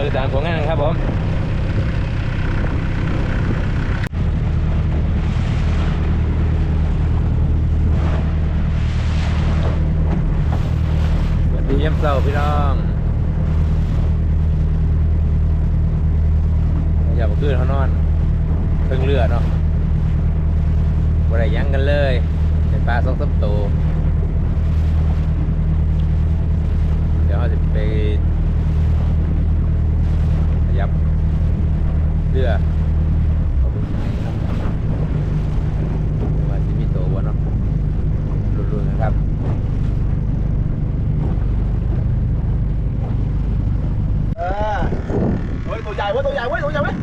บริตามของงานครับผมสวัสดีเยี่ยมเศร้าพี่น้องอย่าบอขึ้นเขานอนเพิ่งเรือเนาะบริยังกันเลยเป็นปลาสองสามตัวเดี๋ยวเราจะไป เรือเอาไปไหนเนาะว่าจะมีตัววะเนาะรุนๆนะครับเออเฮ้ยตัวใหญ่เว้ยตัวใหญ่เว้ยตัวใหญ่เว้ย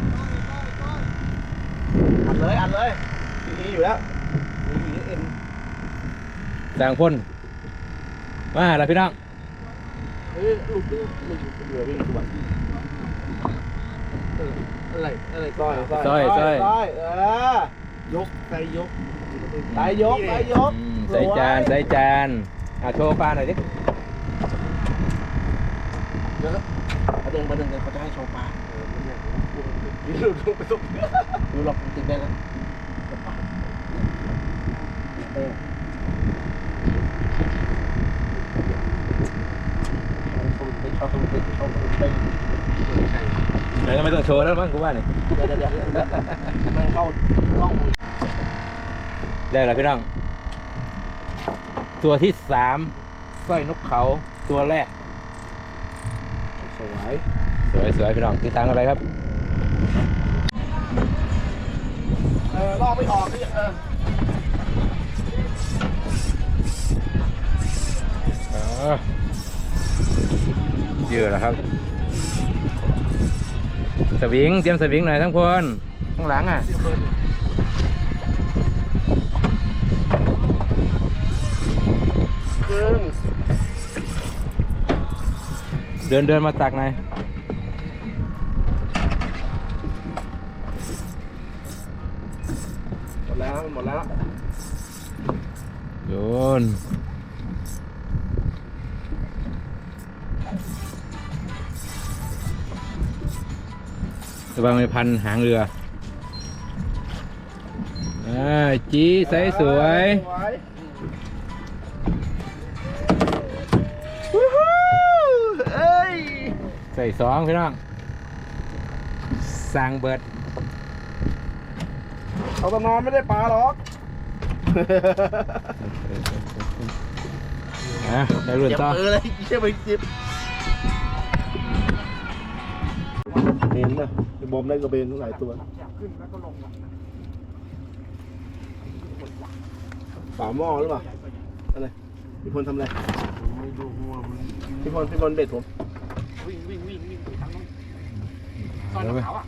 อัดเลยอัดเลยมีอยู่แล้วมีเอ็มจางพ่นมาแล้วพี่น้องเฮ้ยลูกลูกลูกเรือวิ่งตัว อะไรอะไรก้อยก้อยก้อยเออยกใส่ยกใส่ยกใส่ยกอืมใส่จานใส่จานอะโชว์ปลาหน่อยดิเดี๋ยวประเด็นประเด็นเขาจะให้โชว์ปลาดูดูไปสุดดูหลอกติดได้แล้วเออเขาไปเขาไปเขาไป ไหนก็ไม่ต้องโชว์แล้วมั้งกูว่าเนี่ยเดี๋ยวเดี๋ยวเดี๋ยวมันเข้ากล้องได้แล้วพี่น้อง ตัวที่สามสร้อยนกเขาตัวแรก สวยสวยสวยพี่น้องติดตามอะไรครับ เออลอกไม่ออกนี่เอออ๋อเยอะแล้วครับ สวิง เตรียมสวิงหน่อยทั้งคนข้างหลังอะครึ่งเดินเดินมาตักหน่อยหมดแล้ว หมดแล้วโยน ระวังพันหางเรืออ่าจีใสสวยวู้ฮู้เอ้ยใส่สองพี่น้องสร้างเบิดเขาตะนอนไม่ได้ปลาหรอกอะได้รุ่นต่อมือเลยเจ็บไปเจ็บเบนนะบอ มได้กระเบนหลายตัวฝาหม้อหรือเปล่าอะไรพี่พลทำอะไรพี่พลพี่พลเบ็ดผมวิ่งวิ่งวิ่งวิ่งไปทางนู้นซอยน้ำขาวอะ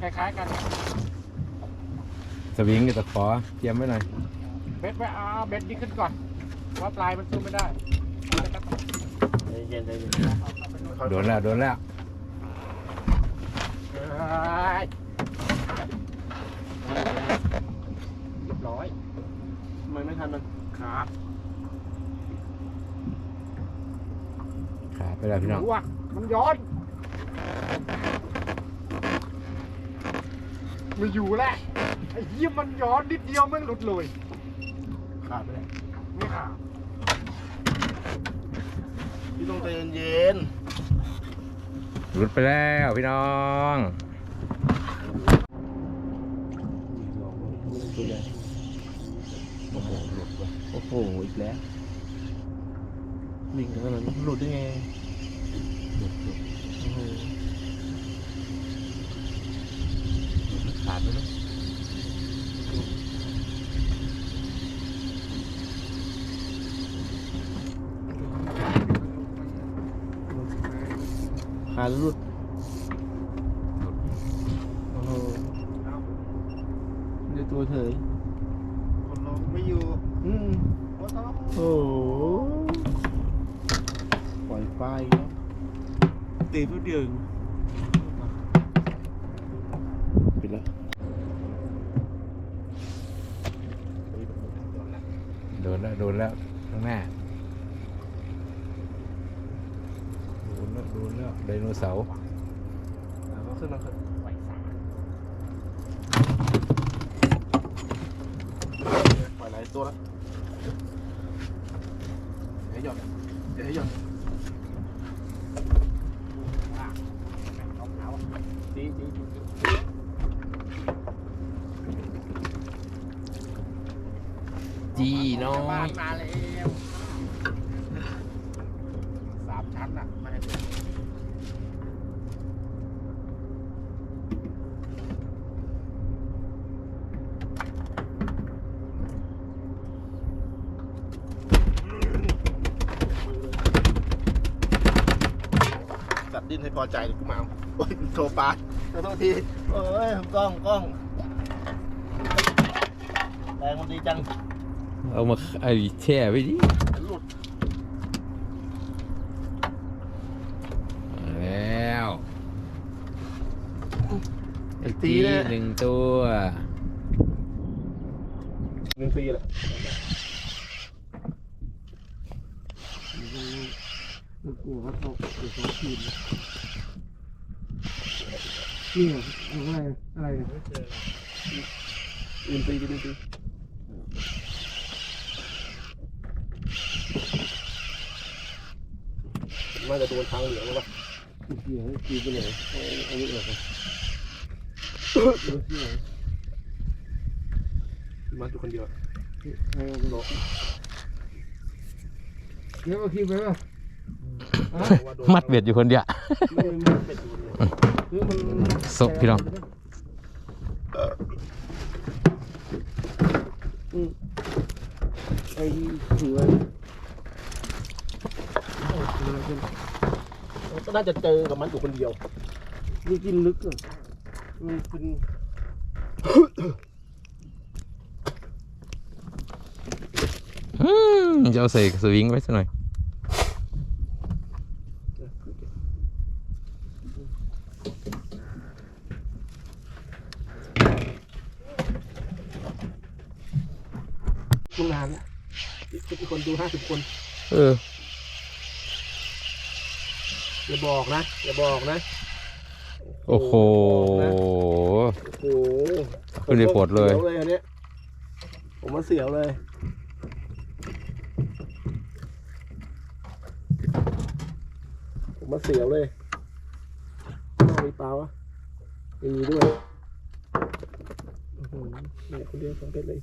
คล้ายๆกันสวิงกับตะขอเตรียมไว้หน่อยเบ็ดไว้เอาเบ็ดนี้ขึ้นก่อนว่าปลายมันสู้ไม่ได้เย็นใจเย็นโดนแล้วโดนแล้ว เอ้ยเรียบร้ อยทำไมไม่ทันมันครับขาดไปแล้วพี่น้อง รู้ว่ามันย้อน ไม่อยู่แล้วไอ้เหี้ยมันย้อนนิดเดียวแม่งหลุดเลยขาดไปเลยไม่ขาดพี่ต้องใจเย็นหลุดไปแล้วพี่น้องตัวใหญ่ โอ้โหหลุดว่ะโอ้โห อีกแล้ววิ่งกันแล้วหลุดได้ไงหลุดหลุดโอ้โหขาดไปแล้วขาหลุดโอ้โหเดี๋ยวตัวเถย คนลงไม่อยู่ อืม โอ้ต้อง โอ้โห ปล่อยไฟแล้วตีเพื่อเดียวเองปิดแล้วโดนแล้วโดนแล้วข้างหน้าโดนแล้วโดนแล้วไดโนเสาร์แล้วก็ขึ้นมาขึ้นไหวสาปล่อยหลายตัวแล้วเดี๋ยวให้หย่อนเดี๋ยวให้หย่อน จีจีจีจีจีน้อบ้านยมาแล้วสามชั้นอะไม่ให้เป็น จัดดิ้นให้พอใจเดี๋ยวกูมาเอาโอ้ยโทรปลา ขอโทษทีเอ้ยกล้องกล้องแรงมันดีจังเอามาไอ้แช่ไว้ดิหลุดมาแล้วไอ้ตีเนี่ยหนึ่งตัวหนึ่งปีแหละกลัวว่าเขาเดี๋ยวเขาคืน นี่เหรออะไรอะไรเนี่ยอินตีอินตีน่าจะโดนทางเหลืองแล้วป่ะเหี้ยตีไปไหนเอาเอาลูกเหรอครับมาอยู่คนเดียวใครเอาไปหลอกเดี๋ยวเอาคิวไปป่ะมัดเบ็ดอยู่คนเดียว ไม่ไม่เป็ดอยู่คนเดียวคือมันศพพี่น้องไอ้ถือไว้ก็น่าจะเจอกับมันอยู่คนเดียวนี่กินลึกอะมันกินอืมจะเอาใส่สวิงไว้สักหน่อย ดูนานแล้วมีคน ดูห้าสิบคน เออ อย่าบอกนะ อย่าบอกนะ โอ้โห โอ้โหขึ้นไปปวดเลยสีเลยอันเนี้ยผมว่าเสียวเลย ผมว่าเสียวเลยอ้าวมีปลาวะไม่มีด้วยโอ้โหเนี่ยคนเดียวสองเพชรเลย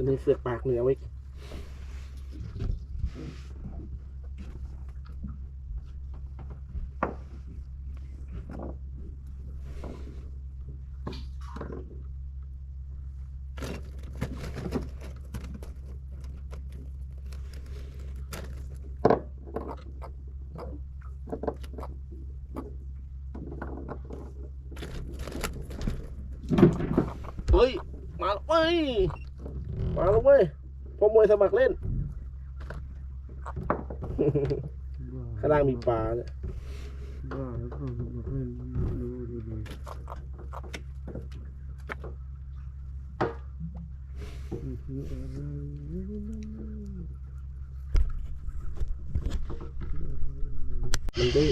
ตัวนี้เสือกปากเหนือไว้เฮ้ย มาเว้ย มาแล้วเว้ยพวกมวยสมัครเล่น ข้างล่างมีปลาเนี่ยมันดื้อ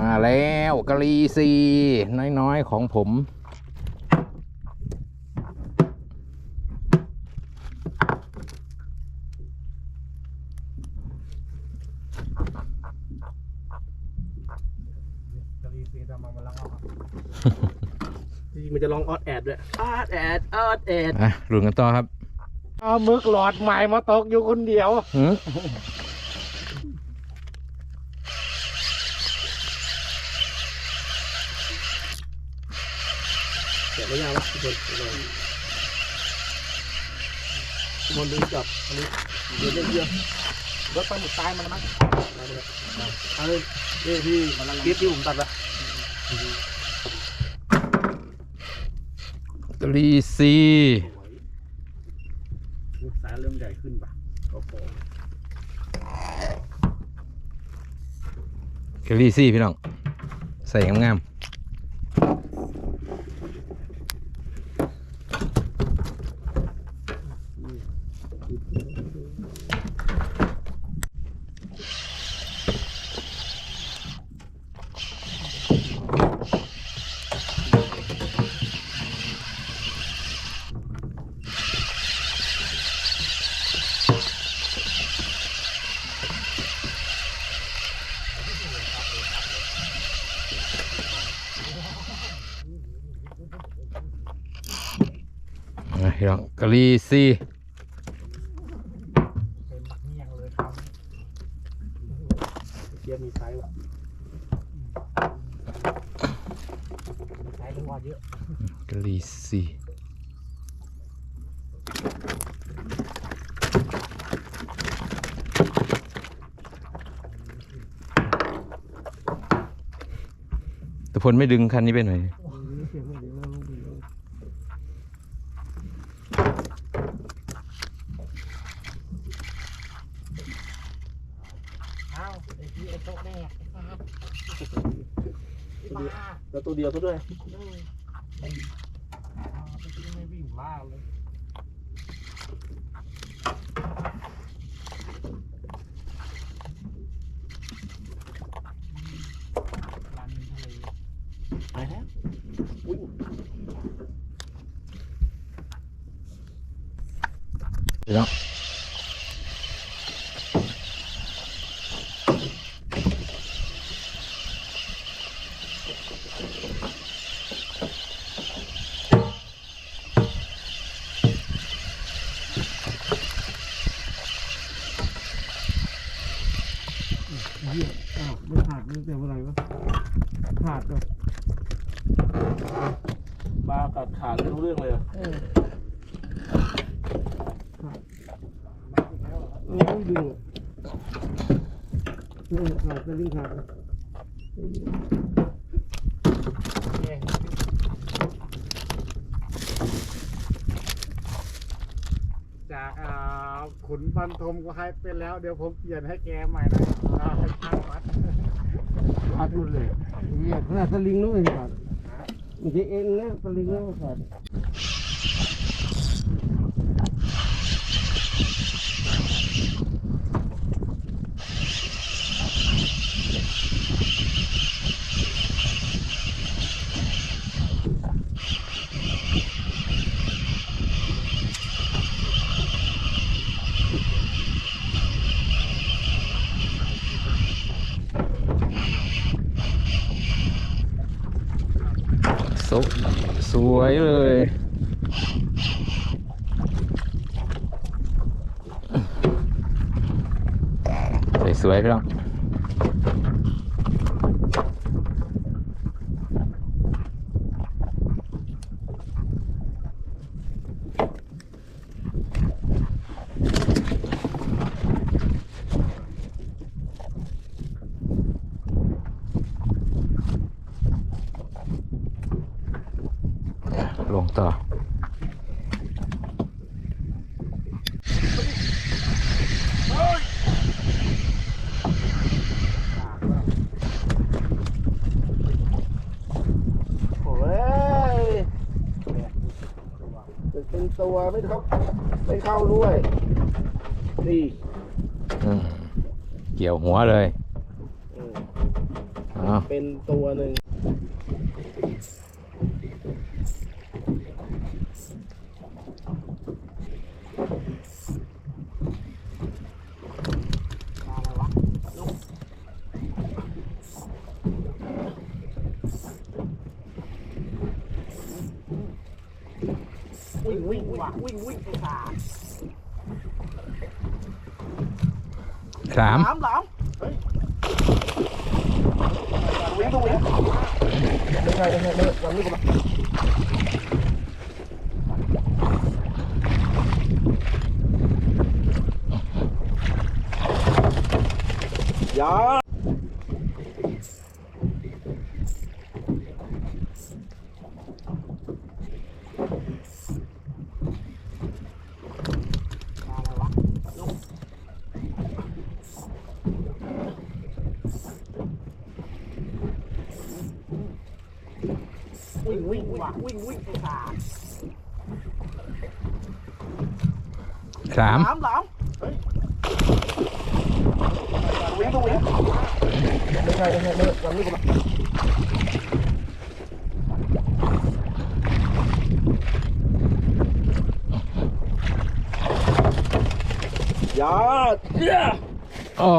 าแล้วกะลีซีน้อยๆของผมจะรีซีทำมามาแล้วเอาครับจริงๆมันจะร้องออดแอดด้วยออดแอดออดแอดอะรุนกันต่อครับเอามึกหลอดใหม่มาตกอยู่คนเดียวหืม แกะไม่ยากวะทุกคนลองทุกคนดูจับอันนี้เดี๋ยวเยวเดี๋ยวรถไปหมึกตายมันมั้งเอาเลยเอาเลยนี่พี่คลิปที่ผมตัดละกะลีซีสายเริ่มใหญ่ขึ้นป่ะโอ้โหกะลีซี่พี่น้อง ใส่งามะลีซี่เป็นหมักเงียงเลยครับเกียร์มีไซส์ว่ะใช้รู้ว่าเยอะกะลีซี่แต่พลไม่ดึงคันนี้ไปหน่อย เสียงไม่ดีแล้วลูกดีเลย อ้าวไอ้ที่ไอ้โต๊ะแม่ไอ้ฟ้าไอ้บ้า แล้วตัวเดียวซะด้วย อืมอ้าวไอ้ที่ไม่วิ่งล่าเลยร้านนี้ทะเล ไปแล้ววิ่ง พี่น้องเหี้ยอ้าวไม่ขาดไม่เต็มอะไรวะขาดเลยบากัดขาดไม่รู้เรื่องเลยอะ เออ ไม่ต้องดึงอะเออขาดจะลิงขาดจากอ่าขุนบรรทมก็ให้เป็นแล้ว เดี๋ยวผมเปลี่ยนให้แกใหม่นะอ่าให้ช่างวัดขาดหมดเลยเหี้ยขนาดสลิงนู้นไม่ขาดมันจะเอ็นนะสลิงนู้นขาด สวส วยเลย สวยๆพี่น้องลงต่อ โอ้ยเป็น ตัวไม่เข้าไม่เข้าด้วยนี่อืมเกี่ยวหัวเลย อืมอ๋อเป็นตัวหนึ่ง อะไรวะ วิ่งว่ะวิ่งวิ่งไปาสามหลามหลามเฮ้ยวิ่งตัววิ่งไม่ใช่ไม่ใช่ไม่ใช่ไม่ใช่ยาอะไรวะ วิ่งวิ่งว่ะวิ่งวิ่งไปขาสามหลามหลามเฮ้ยวิ่งตัววิ่งไม่ใช่ไม่ใช่ไม่ใช่ไม่ใช่ยาเจ้าอ้อ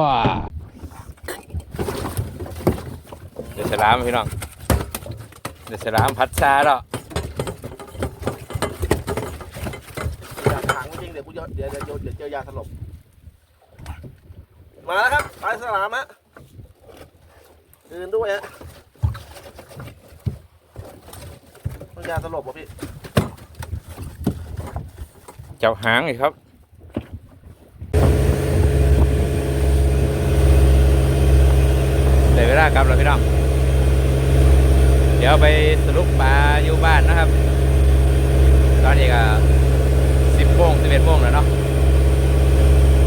เดี๋ยวสลามพี่น้อง เดี๋ยวสลามพัดซาแล้วเดี๋ยวเดี๋ยวเดี๋ยวเจอยาสลบ มาแล้วครับปลาสลามฮะตื่นด้วยฮะต้องยาสลบป่ะพี่ เจ้าหางเลยครับเดี๋ยวเวลากลับแล้วพี่น้อง เดี๋ยวไปสรุปปลาอยู่บ้านนะครับ ตอนนี้ก็สิบโมงสิบเอ็ดโมงแล้วเนาะ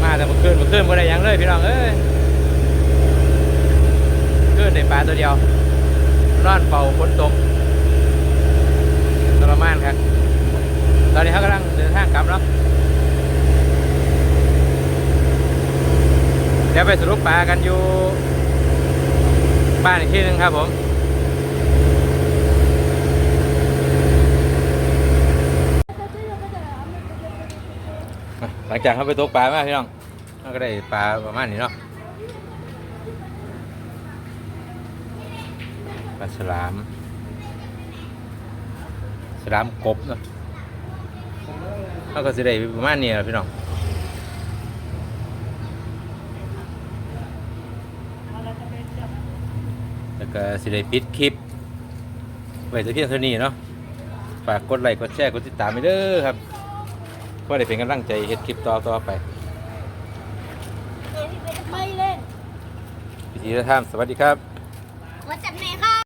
มาแต่เมื่อคืนเมื่อคืนก็ได้ยังเลยพี่น้องเอ้ยคืนได้ปลาตัวเดียวนอนเป่าฝนตกทรมานครับ ตอนนี้เขากำลังเดินทางกลับเนาะเดี๋ยวไปสรุปปลากันอยู่บ้านอีกที่หนึ่งครับผม หลังจากเขาไปตกปลามาพี่น้องเราก็ได้ปลาประมาณนี้เนาะปลาฉลามฉลามกบเนาะเราก็สิได้ประมาณนี้แหละพี่น้องแล้วก็สิได้ปิดคลิปไว้แต่เพียงเท่านี้เนาะฝากกดไลค์กดแชร์กดติดตามไปเด้อครับ พื่อได้เป็นกำลังใจเฮ็ดคลิปต่อต่อๆไปไม่เล่นพิธีท่ามสวัสดีครับขอจับแม่ครับ